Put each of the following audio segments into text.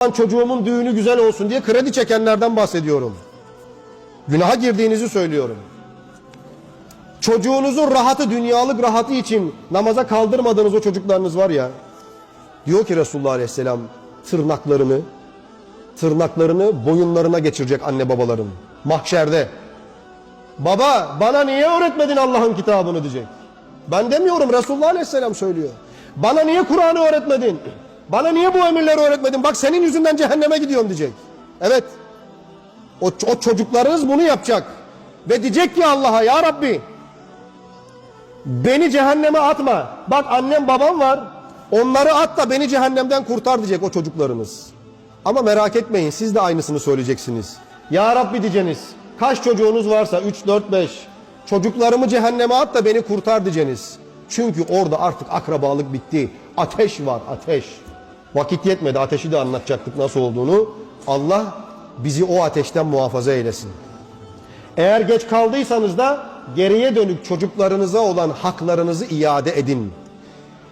Çocuğumun düğünü güzel olsun diye kredi çekenlerden bahsediyorum. Günaha girdiğinizi söylüyorum. Çocuğunuzun rahatı, dünyalık rahatı için namaza kaldırmadığınız o çocuklarınız var ya. Diyor ki Resulullah Aleyhisselam tırnaklarını, tırnaklarını boyunlarına geçirecek anne babaların. Mahşerde. Baba bana niye öğretmedin Allah'ın kitabını diyecek. Ben demiyorum Resulullah Aleyhisselam söylüyor. Bana niye Kur'an'ı öğretmedin? Bana niye bu emirleri öğretmedin? Bak senin yüzünden cehenneme gidiyorum diyecek. Evet. O, o çocuklarınız bunu yapacak. Ve diyecek ki Allah'a ya Rabbi beni cehenneme atma. Bak annem babam var. Onları at da beni cehennemden kurtar diyecek o çocuklarınız. Ama merak etmeyin siz de aynısını söyleyeceksiniz. Ya Rabbi diyeceksiniz. Kaç çocuğunuz varsa 3, 4, 5. Çocuklarımı cehenneme at da beni kurtar diyeceksiniz. Çünkü orada artık akrabalık bitti. Ateş var ateş. Vakit yetmedi ateşi de anlatacaktık nasıl olduğunu. Allah bizi o ateşten muhafaza eylesin. Eğer geç kaldıysanız da geriye dönük çocuklarınıza olan haklarınızı iade edin.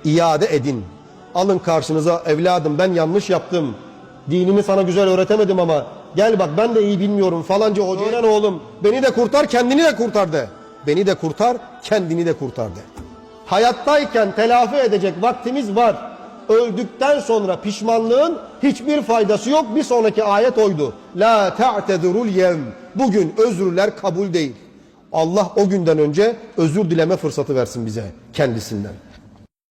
İade edin. Alın karşınıza evladım ben yanlış yaptım. Dinimi sana güzel öğretemedim ama gel bak ben de iyi bilmiyorum falanca hocayla oğlum beni de kurtar kendini de kurtar de. Beni de kurtar kendini de kurtar de. Hayattayken telafi edecek vaktimiz var. Öldükten sonra pişmanlığın hiçbir faydası yok. Bir sonraki ayet oydu. La ta'tezurul yevm. Bugün özürler kabul değil. Allah o günden önce özür dileme fırsatı versin bize kendisinden.